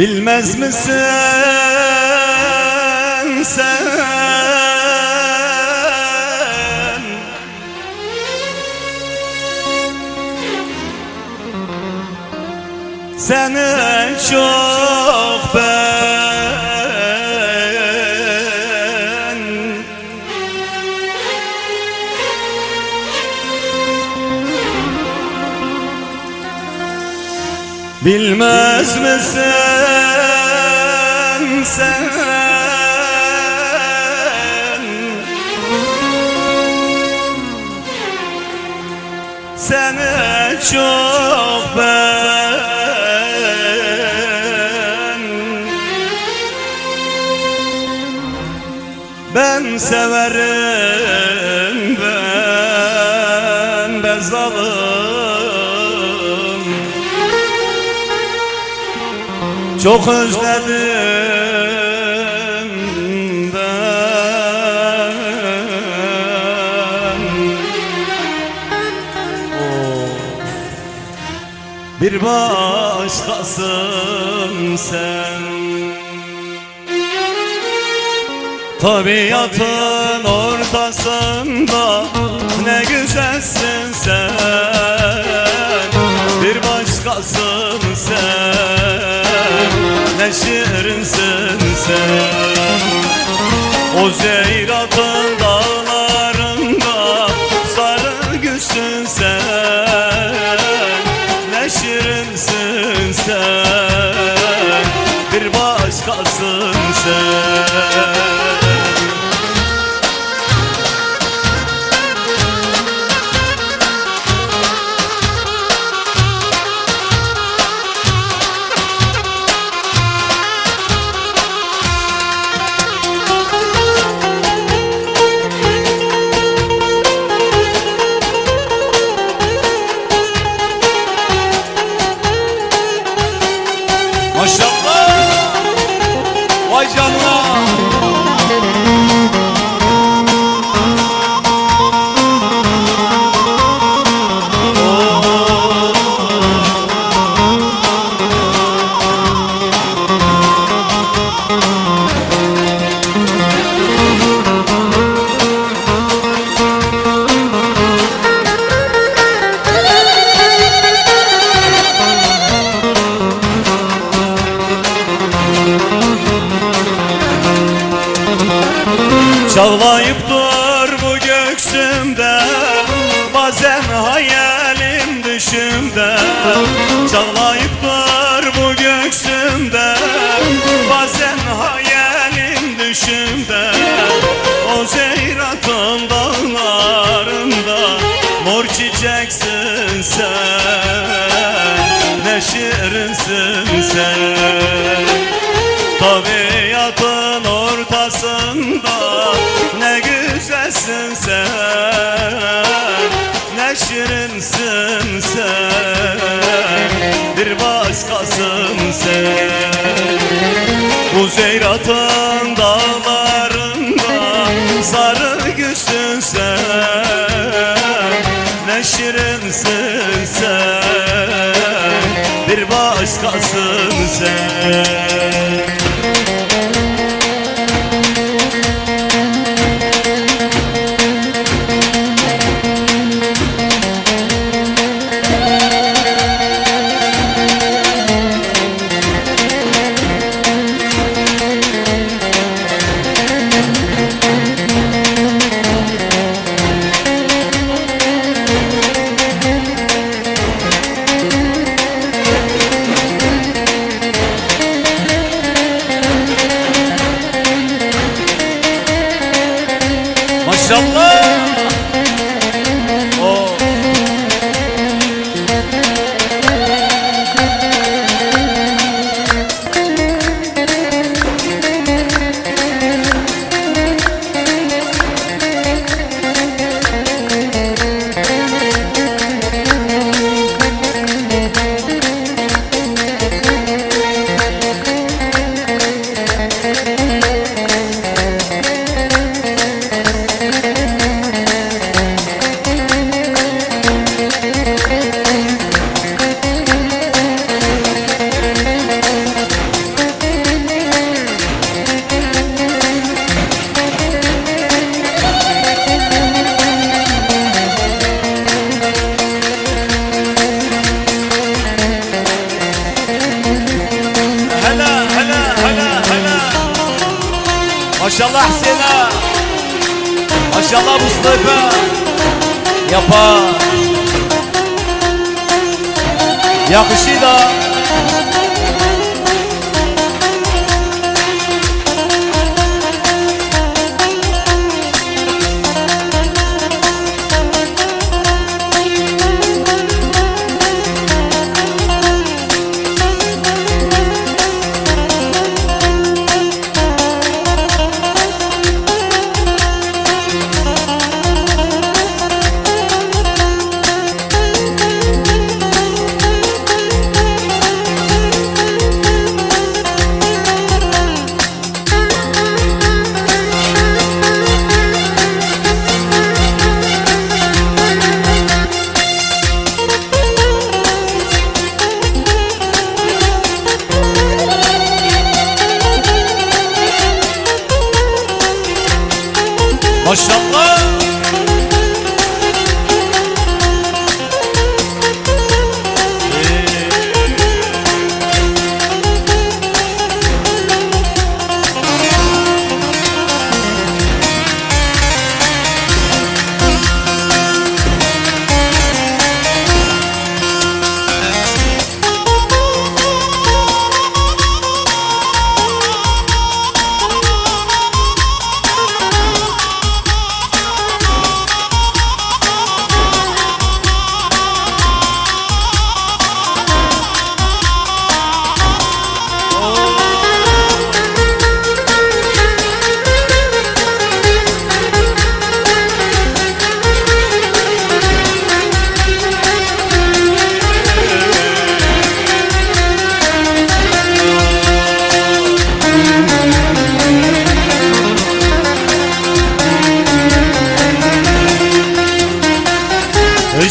Bilmez misin sen? Seni çok ben. Bilmez misin sen. Seni çok ben. Ben severim ben zalim çok özledim Bir başkasın sen. Tabiatın ortasında ne güzelsin sen. Bir başkasın sen. Ne şirinsin sen. O zeyratın başkasın sen Dur bu göksümde Bazen hayalim düşümde Bu zeyratın dağlarında sarı gülsün sen Ne şirinsin sen bir başkasın sen 要回西的。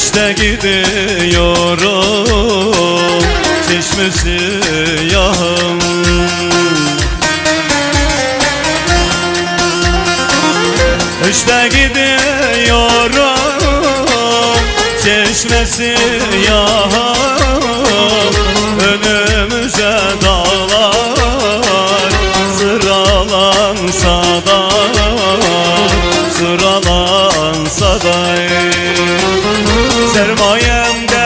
İşte gidiyorum çeşmesi yağım. İşte gidiyorum çeşmesi yağım. Önümüze dağlar sıralansa da Sıralansa da Sermayem derdimdir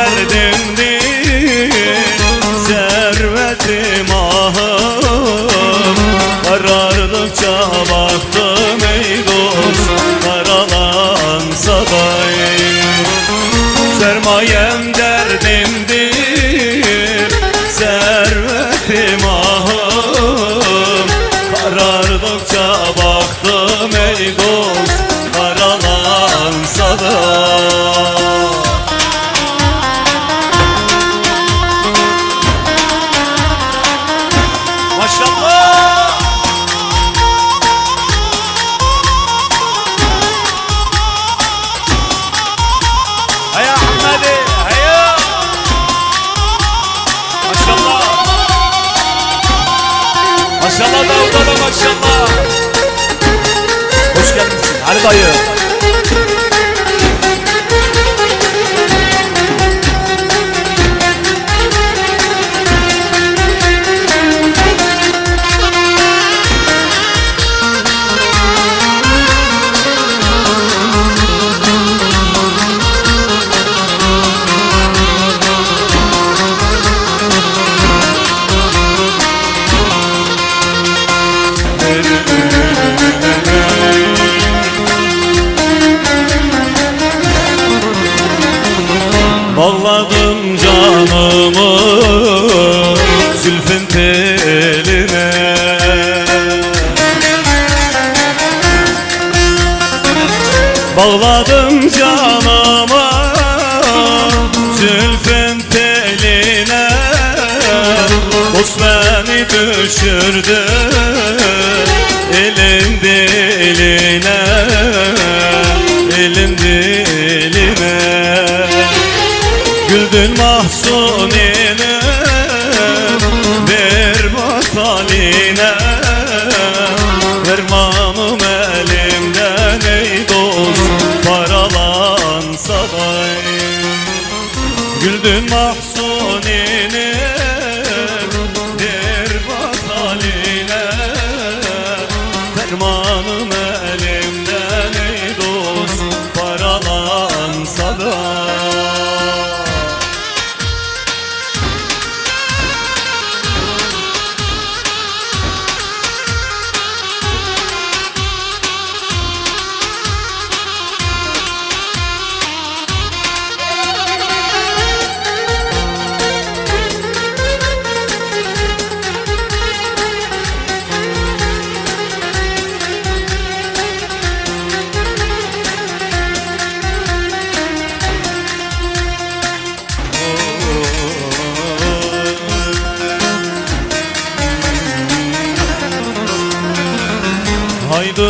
Dost beni düşürdü elin diline Elin diline Güldün mahzunine Berbat haline. Fermanım elimden ey dost Paralansa da. Güldün mahzunine haline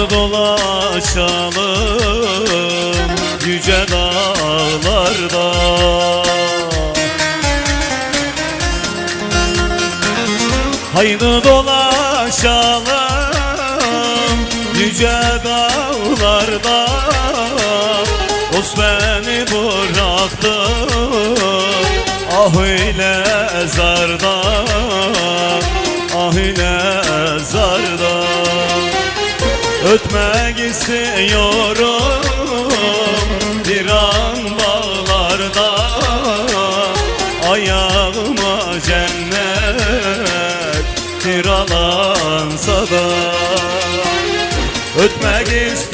dolaşalım yüce dağlarda. Haydi dolaşalım yüce dağlarda. Dost beni bıraktı ah öyle zarda Ötmek istiyorum bir an bağlarda. Ayağıma cennet kiralansa da. Ötmek istiyorum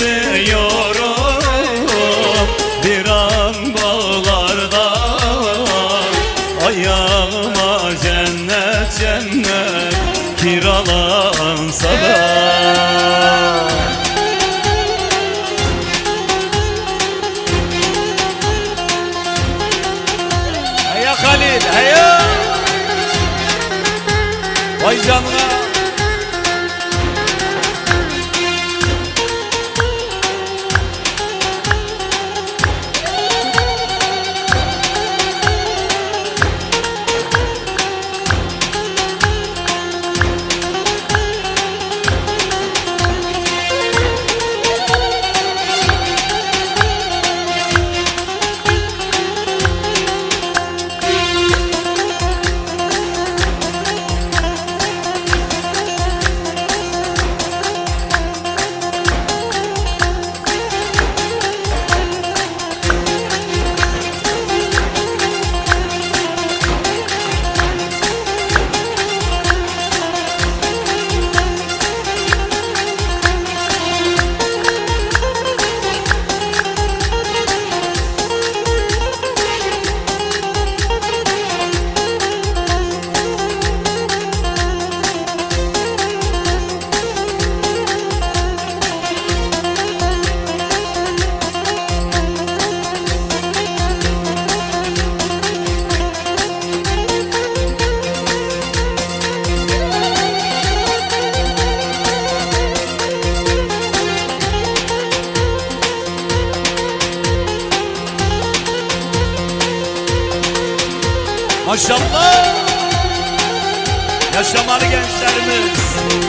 Vay canına! colors.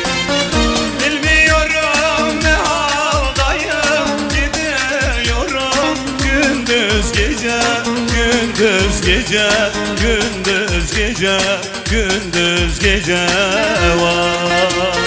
gece Gündüz gece Gündüz gece Gündüz gece Vay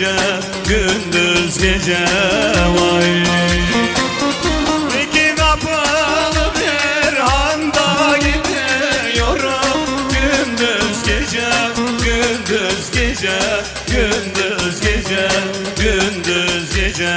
gece, gündüz gece vay. İki kapılı bir handa gidiyorum Gündüz gece, gündüz gece, gündüz gece, gündüz gece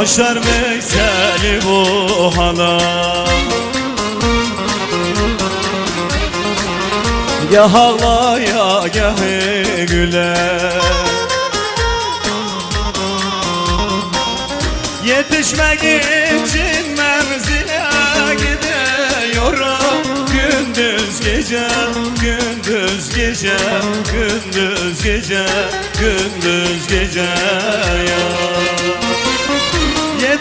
Şaşar Veysel'i bu hala Gah ağlaya gah güle. Yetişmek için menzile gidiyorum. Gündüz gece, gündüz gece, gündüz gece, gündüz gece ya